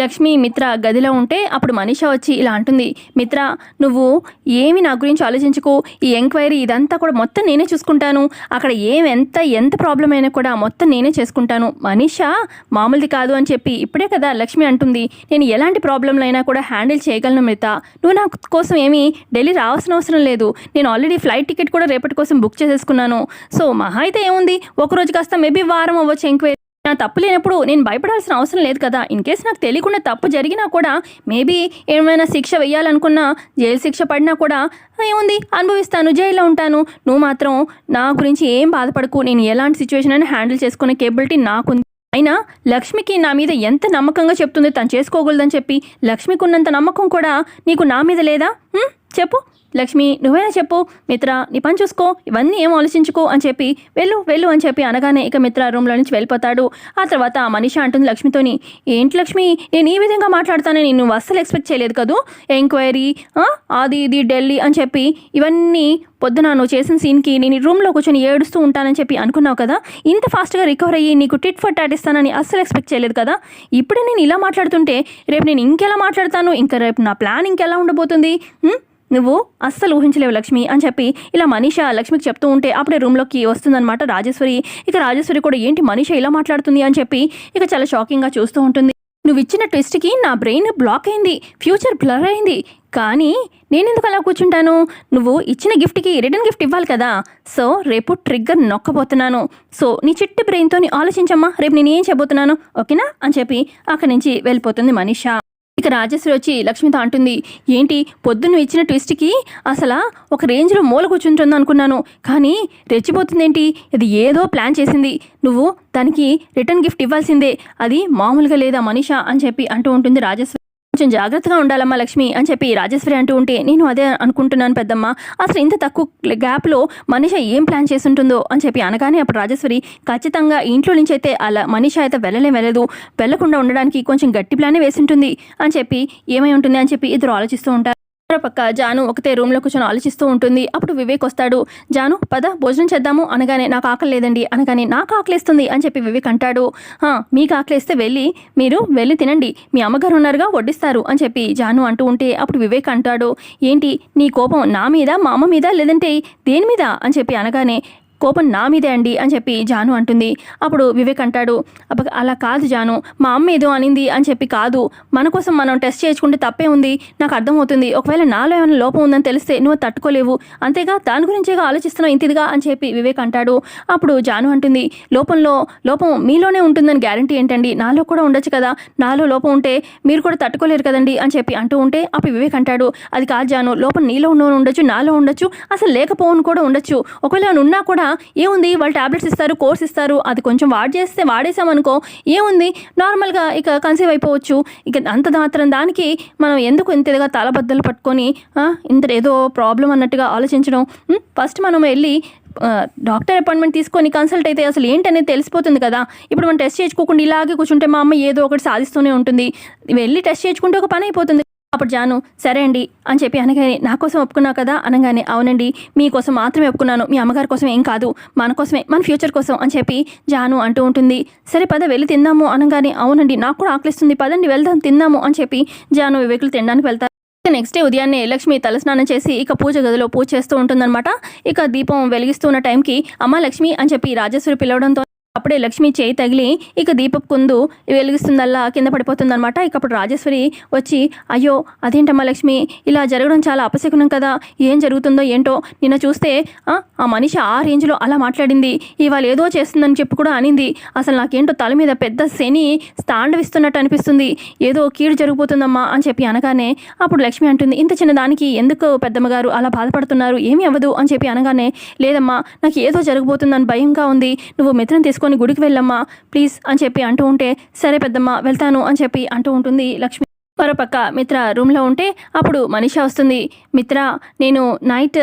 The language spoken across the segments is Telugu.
లక్ష్మి మిత్ర గదిలో ఉంటే అప్పుడు మనీష వచ్చి ఇలా అంటుంది. మిత్ర నువ్వు ఏమి నా గురించి ఆలోచించుకో? ఈ ఎంక్వైరీ ఇదంతా కూడా మొత్తం నేనే చూసుకుంటాను. అక్కడ ఏం ఎంత ఎంత ప్రాబ్లం అయినా కూడా మొత్తం నేనే చేసుకుంటాను. మనీష మామూలుది కాదు అని చెప్పి ఇప్పుడే కదా లక్ష్మి అంటుంది. నేను ఎలాంటి ప్రాబ్లంలు అయినా కూడా హ్యాండిల్ చేయగలను మిత నువ్వు నా కోసం ఏమి ఢిల్లీ రావాల్సిన అవసరం లేదు. నేను ఆల్రెడీ ఫ్లైట్ టికెట్ కూడా రేపటి కోసం బుక్ చేసేసుకున్నాను. సో మహా అయితే ఏముంది? ఒక రోజు కాస్త మేబీ వారం అవ్వచ్చు ఎంక్వైరీ. నా తప్పు లేనప్పుడు నేను భయపడాల్సిన అవసరం లేదు కదా. ఇన్ కేసు నాకు తెలియకుండా తప్పు జరిగినా కూడా మేబీ ఏమైనా శిక్ష వెయ్యాలనుకున్నా జైలు శిక్ష పడినా కూడా ఏముంది? అనుభవిస్తాను జైల్లో ఉంటాను. నువ్వు మాత్రం నా గురించి ఏం బాధపడకు. నేను ఎలాంటి సిచ్యువేషన్ అయినా హ్యాండిల్ చేసుకునే కేబిలిటీ నాకుంది. అయినా లక్ష్మికి నా మీద ఎంత నమ్మకంగా చెప్తుంది తను చేసుకోగలదని చెప్పి లక్ష్మికి ఉన్నంత నమ్మకం కూడా నీకు నా మీద లేదా? చెప్పు. లక్ష్మి నువ్వైనా చెప్పు? మిత్ర నీ పని చూసుకో. ఇవన్నీ ఏం ఆలోచించుకో అని చెప్పి వెళ్ళు వెళ్ళు అని చెప్పి అనగానే ఇక మిత్ర రూమ్లో నుంచి వెళ్ళిపోతాడు. ఆ తర్వాత ఆ మనిషి అంటుంది లక్ష్మితోని ఏంటి లక్ష్మి నేను ఈ విధంగా మాట్లాడతానని నువ్వు అస్సలు ఎక్స్పెక్ట్ చేయలేదు కదూ? ఎంక్వైరీ అది ఇది ఢిల్లీ అని చెప్పి ఇవన్నీ పొద్దున నువ్వు చేసిన సీన్కి నేను ఈ రూమ్లో కూర్చొని ఏడుస్తూ ఉంటానని చెప్పి అనుకున్నావు కదా? ఇంత ఫాస్ట్గా రికవర్ అయ్యి నీకు టిట్ ఫర్ టాట్ ఇస్తానని అస్సలు ఎక్స్పెక్ట్ చేయలేదు కదా? ఇప్పుడే నేను ఇలా మాట్లాడుతుంటే రేపు నేను ఇంకెలా మాట్లాడతాను? ఇంకా రేపు నా ప్లాన్ ఇంకెలా ఉండబోతుంది? నువ్వు అస్సలు ఊహించలేవు లక్ష్మి అని చెప్పి ఇలా మనీష లక్ష్మికి చెప్తూ ఉంటే అప్పుడే రూమ్లోకి వస్తుందన్నమాట రాజేశ్వరి. ఇక రాజేశ్వరి కూడా ఏంటి మనీష ఇలా మాట్లాడుతుంది అని చెప్పి ఇక చాలా షాకింగ్గా చూస్తూ ఉంటుంది. నువ్వు ఇచ్చిన ట్విస్ట్కి నా బ్రెయిన్ బ్లాక్ అయింది ఫ్యూచర్ బ్లర్ అయింది. కానీ నేనెందుకు అలా కూర్చుంటాను? నువ్వు ఇచ్చిన గిఫ్ట్కి రిటర్న్ గిఫ్ట్ ఇవ్వాలి కదా. సో రేపు ట్రిగ్గర్ నొక్కబోతున్నాను సో నీ చిట్టి బ్రెయిన్తో ఆలోచించమ్మా రేపు నేను ఏం చెప్పబోతున్నాను ఓకేనా? అని చెప్పి అక్కడి నుంచి వెళ్ళిపోతుంది మనీషా. ఇక రాజేశ్వరి వచ్చి లక్ష్మితో అంటుంది ఏంటి పొద్దున్న ఇచ్చిన ట్విస్ట్కి అసలు ఒక రేంజ్లో మూల కూర్చుంటుంది అనుకున్నాను. కానీ రెచ్చిపోతుందేంటి? ఇది ఏదో ప్లాన్ చేసింది. నువ్వు దానికి రిటర్న్ గిఫ్ట్ ఇవ్వాల్సిందే. అది మామూలుగా లేదా మనీషా? అని చెప్పి అంటూ ఉంటుంది రాజేశ్వరి కొంచెం జాగ్రత్తగా ఉండాలమ్మా లక్ష్మి అని చెప్పి రాజేశ్వరి అంటూ ఉంటే నేను అదే అనుకుంటున్నాను పెద్దమ్మ. అసలు ఇంత తక్కువ గ్యాప్లో మనిష ఏం ప్లాన్ చేస్తుంటుందో అని చెప్పి అనగానే అప్పుడు రాజేశ్వరి ఖచ్చితంగా ఇంట్లో నుంచి అయితే అలా మనిష అయితే వెళ్ళలే వెళ్ళదు. వెళ్ళకుండా ఉండడానికి కొంచెం గట్టి ప్లానే వేసింటుంది అని చెప్పి ఏమై ఉంటుంది అని చెప్పి ఇద్దరు ఆలోచిస్తూ ఉంటారు పక్క జాను ఒకతే రూమ్లో కూర్చొని ఆలోచిస్తూ ఉంటుంది. అప్పుడు వివేక్ వస్తాడు. జాను పద భోజనం చేద్దాము అనగానే నాకు ఆకలి లేదండి. అనగానే నాకు ఆకలిస్తుంది అని చెప్పి వివేక్ అంటాడు. మీకు ఆకలిస్తే వెళ్ళి మీరు వెళ్ళి తినండి. మీ అమ్మగారు ఉన్నారుగా వడ్డిస్తారు అని చెప్పి జాను అంటూ ఉంటే అప్పుడు వివేక్ అంటాడు. ఏంటి నీ కోపం నా మీద మా అమ్మ మీద లేదంటే దేని మీద అని చెప్పి అనగానే కోపం నా మీదే అండి అని చెప్పి జాను అంటుంది. అప్పుడు వివేక్ అంటాడు అబ్బ అలా కాదు జాను మా అమ్మ ఏదో అనింది అని చెప్పి కాదు. మన కోసం మనం టెస్ట్ చేసుకుంటే తప్పే ఉంది నాకు అర్థమవుతుంది. ఒకవేళ నాలో ఏమైనా లోపం ఉందని తెలిస్తే నువ్వు తట్టుకోలేవు. అంతేగా దాని గురించేగా ఆలోచిస్తున్నావు ఇంతిదిగా అని చెప్పి వివేక్ అంటాడు. అప్పుడు జాను అంటుంది లోపంలో లోపం మీలోనే ఉంటుందని గ్యారంటీ ఏంటండి? నాలో కూడా ఉండొచ్చు కదా. నాలో లోపం ఉంటే మీరు కూడా తట్టుకోలేరు కదండి అని చెప్పి అంటూ ఉంటే అప్పుడు వివేక్ అంటాడు అది కాదు జాను లోపం నీలో ఉన్న ఉండొచ్చు నాలో ఉండొచ్చు అసలు లేకపోవను కూడా ఉండొచ్చు. ఒకవేళ ఏమైనా ఉన్నా కూడా ఏముంది? వాళ్ళు టాబ్లెట్స్ ఇస్తారు కోర్స్ ఇస్తారు అది కొంచెం వాడి చేస్తే వాడేసామనుకో ఏముంది? నార్మల్గా ఇక కన్సీవ్ అయిపోవచ్చు. ఇక అంత మాత్రం దానికి మనం ఎందుకు ఇంతగా తలబద్దలు పట్టుకొని ఇంత ఏదో ప్రాబ్లం అన్నట్టుగా ఆలోచించడం? ఫస్ట్ మనం వెళ్ళి డాక్టర్ అపాయింట్మెంట్ తీసుకొని కన్సల్ట్ అయితే అసలు ఏంటనేది తెలిసిపోతుంది కదా. ఇప్పుడు మనం టెస్ట్ చేయించుకోకుండా ఇలాగే కూర్చుంటే మా అమ్మ ఏదో ఒకటి సాధిస్తూనే ఉంటుంది. వెళ్ళి టెస్ట్ చేయించుకుంటే ఒక పని అయిపోతుంది. అప్పుడు జాను సరే అండి అని చెప్పి అనగానే నా కోసం ఒప్పుకున్నావు కదా అనగానే అవునండి మీకోసం మాత్రమే ఒప్పుకున్నాను మీ అమ్మగారి కోసం ఏం కాదు మన కోసమే మన ఫ్యూచర్ కోసం అని చెప్పి జాను అంటూ ఉంటుంది. సరే పద వెళ్ళి తిందాము అనగానే అవునండి నాకు కూడా ఆకలిస్తుంది పదండి వెళ్దాం తిందాము అని చెప్పి జాను వివేకులు తినడానికి వెళ్తారు. నెక్స్ట్ డే ఉదయాన్నే లక్ష్మి తలస్నానం చేసి ఇక పూజ గదిలో పూజ చేస్తూ ఉంటుందన్నమాట. ఇక దీపం వెలిగిస్తున్న టైంకి అమ్మ లక్ష్మి అని చెప్పి రాజేశ్వరి పిలవడంతో అప్పుడే లక్ష్మి చేయి తగిలి ఇక దీపపు కుందు వెలిగిస్తుందల్లా కింద పడిపోతుందన్నమాట. ఇక అప్పుడు రాజేశ్వరి వచ్చి అయ్యో అదేంటమ్మా లక్ష్మి? ఇలా జరగడం చాలా అపశకునం కదా. ఏం జరుగుతుందో ఏంటో నిన్న చూస్తే ఆ, మనిషి ఆ రేంజ్లో అలా మాట్లాడింది. ఇవాళ ఏదో చేస్తుందని చెప్పి కూడా అనింది. అసలు నాకేంటో తల మీద పెద్ద శని తాండవిస్తున్నట్టు అనిపిస్తుంది. ఏదో కీడు జరిగిపోతుందమ్మా అని చెప్పి అనగానే అప్పుడు లక్ష్మి అంటుంది ఇంత చిన్న దానికి ఎందుకు పెద్దమ్మ గారు అలా బాధపడుతున్నారు? ఏమీ అవ్వదు అని చెప్పి అనగానే లేదమ్మా నాకు ఏదో జరగబోతుందని భయంగా ఉంది. నువ్వు మిత్రం తీసుకొని గుడికి వెళ్ళమ్మా ప్లీజ్ అని చెప్పి అంటూ ఉంటే సరే పెద్దమ్మ వెళ్తాను అని చెప్పి అంటూ ఉంటుంది లక్ష్మి. మరోపక్క మిత్ర రూమ్లో ఉంటే అప్పుడు మనిష వస్తుంది. మిత్ర నేను నైట్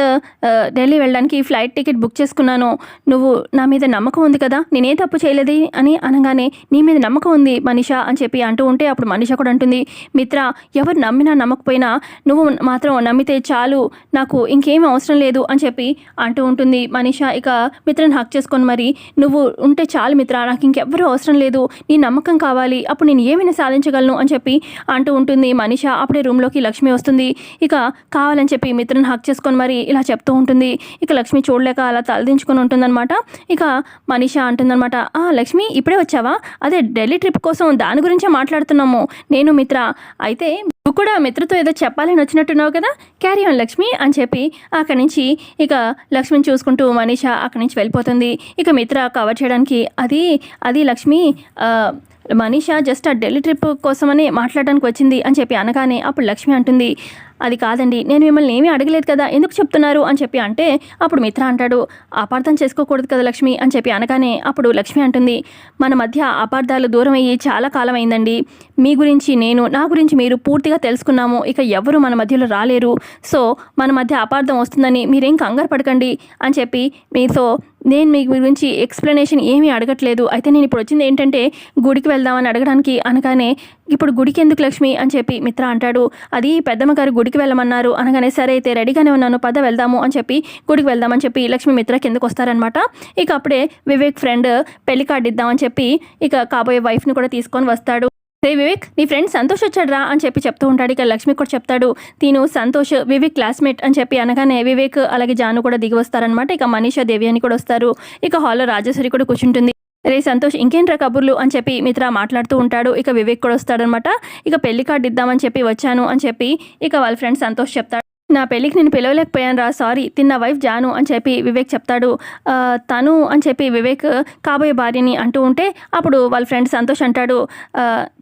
ఢిల్లీ వెళ్ళడానికి ఫ్లైట్ టికెట్ బుక్ చేసుకున్నాను. నువ్వు నా మీద నమ్మకం ఉంది కదా? నేనే తప్పు చేయలేదు అని అనగానే నీ మీద నమ్మకం ఉంది మనిష అని చెప్పి అంటూ ఉంటే అప్పుడు మనిష కూడా అంటుంది. మిత్ర ఎవరు నమ్మినా నమ్మకపోయినా నువ్వు మాత్రం నమ్మితే చాలు. నాకు ఇంకేమీ అవసరం లేదు అని చెప్పి అంటూ ఉంటుంది మనిష. ఇక మిత్రని హక్ చేసుకొని మరి నువ్వు ఉంటే చాలు మిత్ర. నాకు ఇంకెవ్వరూ అవసరం లేదు. నీ నమ్మకం కావాలి. అప్పుడు నేను ఏమైనా సాధించగలను అని చెప్పి అంటూ ఉంటుంది. మనిష అప్పుడే రూమ్లోకి లక్ష్మి వస్తుంది. ఇక కావాలని చెప్పి మిత్రని హక్ చేసుకొని మరి ఇలా చెప్తూ ఉంటుంది. ఇక లక్ష్మి చూడలేక అలా తలదించుకొని ఉంటుందన్నమాట. ఇక మనిష అంటుందన్నమాట ఆ లక్ష్మి ఇప్పుడే వచ్చావా? అదే ఢిల్లీ ట్రిప్ కోసం దాని గురించే మాట్లాడుతున్నాము. నేను మిత్ర. అయితే నువ్వు కూడా మిత్రతో ఏదో చెప్పాలని వచ్చినట్టున్నావు కదా? క్యారీ ఆన్ లక్ష్మి అని చెప్పి అక్కడి నుంచి ఇక లక్ష్మిని చూసుకుంటూ మనీష అక్కడి నుంచి వెళ్ళిపోతుంది. ఇక మిత్ర కవర్ చేయడానికి అది అది లక్ష్మి మనీషా జస్ట్ ఆ ఢిల్లీ ట్రిప్ కోసమని మాట్లాడడానికి వచ్చింది అని చెప్పి అనగానే అప్పుడు లక్ష్మి అంటుంది అది కాదండి నేను మిమ్మల్ని ఏమీ అడగలేదు కదా ఎందుకు చెప్తున్నారు అని చెప్పి అంటే అప్పుడు మిత్ర అంటాడు అపార్థం చేసుకోకూడదు కదా లక్ష్మి అని చెప్పి అనగానే అప్పుడు లక్ష్మి అంటుంది మన మధ్య అపార్థాలు దూరం అయ్యి చాలా కాలం అయిందండి మీ గురించి నేను నా గురించి మీరు పూర్తిగా తెలుసుకున్నాము ఇక ఎవరు మన మధ్యలో రాలేరు సో మన మధ్య అపార్థం వస్తుందని మీరేం కంగారు పడకండి అని చెప్పి మీతో నేను మీ గురించి ఎక్స్ప్లెనేషన్ ఏమీ అడగట్లేదు. అయితే నేను ఇప్పుడు వచ్చింది ఏంటంటే గుడికి వెళ్దామని అడగడానికి అనగానే ఇప్పుడు గుడికి ఎందుకు లక్ష్మి? అని చెప్పి మిత్ర అంటాడు. అది పెద్దమ్మ గారు గుడికి వెళ్ళమన్నారు. అనగానే సరే అయితే రెడీగానే ఉన్నాను. పద వెళ్దాము. అని చెప్పి గుడికి వెళ్దామని చెప్పి లక్ష్మి మిత్ర కిందకు వస్తారనమాట ఇక అప్పుడే వివేక్ ఫ్రెండ్ పెళ్ళి కార్డు ఇద్దామని చెప్పి ఇక కాబోయే వైఫ్ని కూడా తీసుకొని వస్తాడు. రే వివేక్ నీ ఫ్రెండ్ సంతోష్ వచ్చాడ్రా అని చెప్పి చెప్తూ ఉంటాడు. ఇక లక్ష్మి కూడా చెప్తాడు తిను సంతోష్ వివేక్ క్లాస్మేట్ అని చెప్పి అనగానే వివేక్ అలాగే జాను కూడా దిగి వస్తారనమాట ఇక మనీషా దేవి అని కూడా వస్తారు. ఇక హాల్లో రాజేశ్వరి కూడా కూర్చుంటుంది. రే సంతోష్ ఇంకేంట్రా కబుర్లు? అని చెప్పి మిత్ర మాట్లాడుతూ ఉంటాడు. ఇక వివేక్ కూడా వస్తాడనమాట ఇక పెళ్ళి కార్డు ఇద్దామని చెప్పి వచ్చాను అని చెప్పి ఇక వాళ్ళ ఫ్రెండ్ సంతోష్ చెప్తాడు. నా పెళ్ళికి నేను పిలవలేకపోయాను రా సారీ తిన్న వైఫ్ జాను అని చెప్పి వివేక్ చెప్తాడు. తను అని చెప్పి వివేక్ కాబోయే భార్యని అంటూ ఉంటే అప్పుడు వాళ్ళ ఫ్రెండ్ సంతోష్ అంటాడు.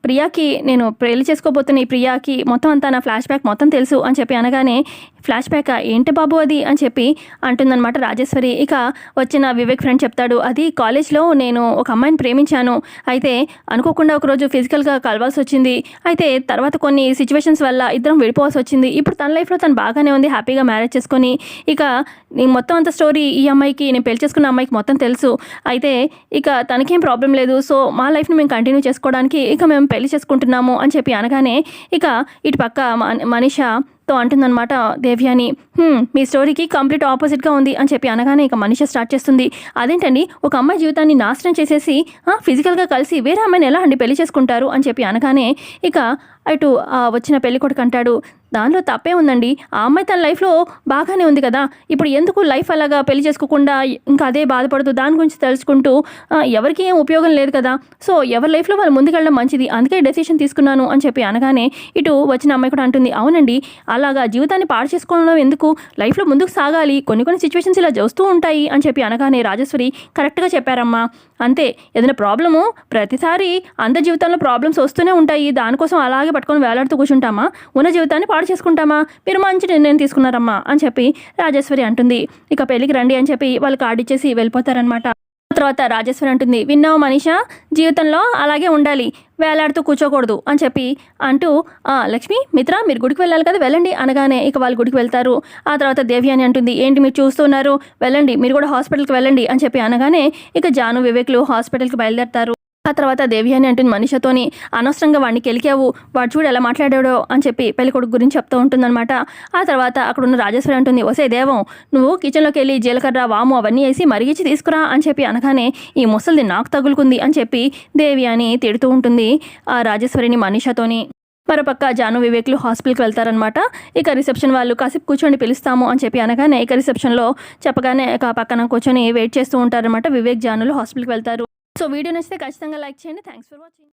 ప్రియాకి నేను పెళ్ళి చేసుకోబోతున్న ఈ ప్రియాకి మొత్తం అంతా నా ఫ్లాష్ బ్యాక్ మొత్తం తెలుసు అని చెప్పి అనగానే ఫ్లాష్ బ్యాక్ ఏంటి బాబు అది? అని చెప్పి అంటుందన్నమాట రాజేశ్వరి. ఇక వచ్చిన వివేక్ ఫ్రెండ్ చెప్తాడు అది కాలేజ్లో నేను ఒక అమ్మాయిని ప్రేమించాను. అయితే అనుకోకుండా ఒకరోజు ఫిజికల్గా కలవాల్సి వచ్చింది. అయితే తర్వాత కొన్ని సిచ్యువేషన్స్ వల్ల ఇద్దరం విడిపోవాల్సి వచ్చింది. ఇప్పుడు తన లైఫ్లో తను బాగానే ఉంది హ్యాపీగా మ్యారేజ్ చేసుకొని. ఇక నేను మొత్తం అంత స్టోరీ ఈ అమ్మాయికి నేను పెళ్ళి చేసుకున్న అమ్మాయికి మొత్తం తెలుసు. అయితే ఇక తనకేం ప్రాబ్లం లేదు. సో మా లైఫ్ని మేము కంటిన్యూ చేసుకోవడానికి ఇక మేము పెళ్ళి చేసుకుంటున్నాము అని చెప్పి అనగానే ఇక ఇటు పక్క మన- తో అంటుందన్నమాట దేవ్యాని మీ స్టోరీకి కంప్లీట్ ఆపోజిట్గా ఉంది అని చెప్పి అనగానే ఇక మనిషి స్టార్ట్ చేస్తుంది. అదేంటండి ఒక అమ్మాయి జీవితాన్ని నాశనం చేసేసి ఫిజికల్గా కలిసి వేరే అమ్మాయిని ఎలా అండి పెళ్ళి చేసుకుంటారు? అని చెప్పి అనగానే ఇక అటు వచ్చిన పెళ్ళి కొడుకు అంటాడు దానిలో తప్పే ఉందండి. ఆ అమ్మాయి తన లైఫ్లో బాగానే ఉంది కదా. ఇప్పుడు ఎందుకు లైఫ్ అలాగా పెళ్ళి చేసుకోకుండా ఇంకా అదే బాధపడుతూ దాని గురించి తెలుసుకుంటూ ఎవరికి ఏం ఉపయోగం లేదు కదా. సో ఎవరి లైఫ్లో వాళ్ళు ముందుకెళ్ళడం మంచిది. అందుకే డెసిషన్ తీసుకున్నాను అని చెప్పి అనగానే ఇటు వచ్చిన అమ్మాయి కూడా అంటుంది అవునండి అలాగా జీవితాన్ని పాడు చేసుకోవడం ఎందుకు? లైఫ్లో ముందుకు సాగాలి. కొన్ని కొన్ని సిచ్యువేషన్స్ ఇలా వస్తూ ఉంటాయి అని చెప్పి అనగానే రాజేశ్వరి కరెక్ట్గా చెప్పారమ్మా. అంతే ఏదైనా ప్రాబ్లము? ప్రతిసారి అందరి జీవితంలో ప్రాబ్లమ్స్ వస్తూనే ఉంటాయి. దానికోసం అలాగే పట్టుకొని వేలాడుతూ కూర్చుంటామా? ఉన్న జీవితాన్ని పాడు చేసుకుంటామా? మీరు మంచి నిర్ణయం తీసుకున్నారమ్మా అని చెప్పి రాజేశ్వరి అంటుంది. ఇక పెళ్ళికి రండి అని చెప్పి వాళ్ళు కార్డు ఇచ్చేసి వెళ్ళిపోతారనమాట తర్వాత రాజేశ్వరి అంటుంది విన్నావు మనీషా? జీవితంలో అలాగే ఉండాలి. వేలాడుతూ కూర్చోకూడదు అని చెప్పి అంటూ "ఆ, లక్ష్మి మిత్ర మీరు గుడికి వెళ్ళాలి కదా వెళ్ళండి అనగానే ఇక వాళ్ళు గుడికి వెళ్తారు. ఆ తర్వాత దేవి అని అంటుంది ఏంటి మీరు చూస్తున్నారు వెళ్ళండి మీరు కూడా హాస్పిటల్కి వెళ్ళండి అని చెప్పి అనగానే ఇక జాను వివేక్లు హాస్పిటల్కి బయలుదేరతారు. తర్వాత దేవి అని అంటుంది మనిషితోని అనవసరంగా వాడిని కెలికావు వాడు చూడు ఎలా మాట్లాడాడో అని చెప్పి పెళ్ళికొడుకు గురించి చెప్తూ ఉంటుందన్నమాట. ఆ తర్వాత అక్కడ ఉన్న రాజేశ్వరి అంటుంది ఒసే దేవం నువ్వు కిచెన్లోకి వెళ్ళి జీలకర్ర వాము అవన్నీ వేసి మరిగించి తీసుకురా అని చెప్పి అనగానే ఈ ముసలిది నాకు తగులుకుంది అని చెప్పి దేవి అని తిడుతూ ఉంటుంది ఆ రాజేశ్వరిని మనీషతోని. మరోపక్క జాను వివేక్లు హాస్పిటల్కి వెళ్తారనమాట ఇక రిసెప్షన్ వాళ్ళు కాసేపు కూర్చొని పిలుస్తాము అని చెప్పి అనగానే ఇక రిసెప్షన్లో చెప్పగానే ఇక పక్కన కూర్చొని వెయిట్ చేస్తూ ఉంటారనమాట వివేక్ జానులు హాస్పిటల్కి వెళ్తారు. సో వీడియో నచ్చితే ఖచ్చితంగా లైక్ చేయండి. Thanks for watching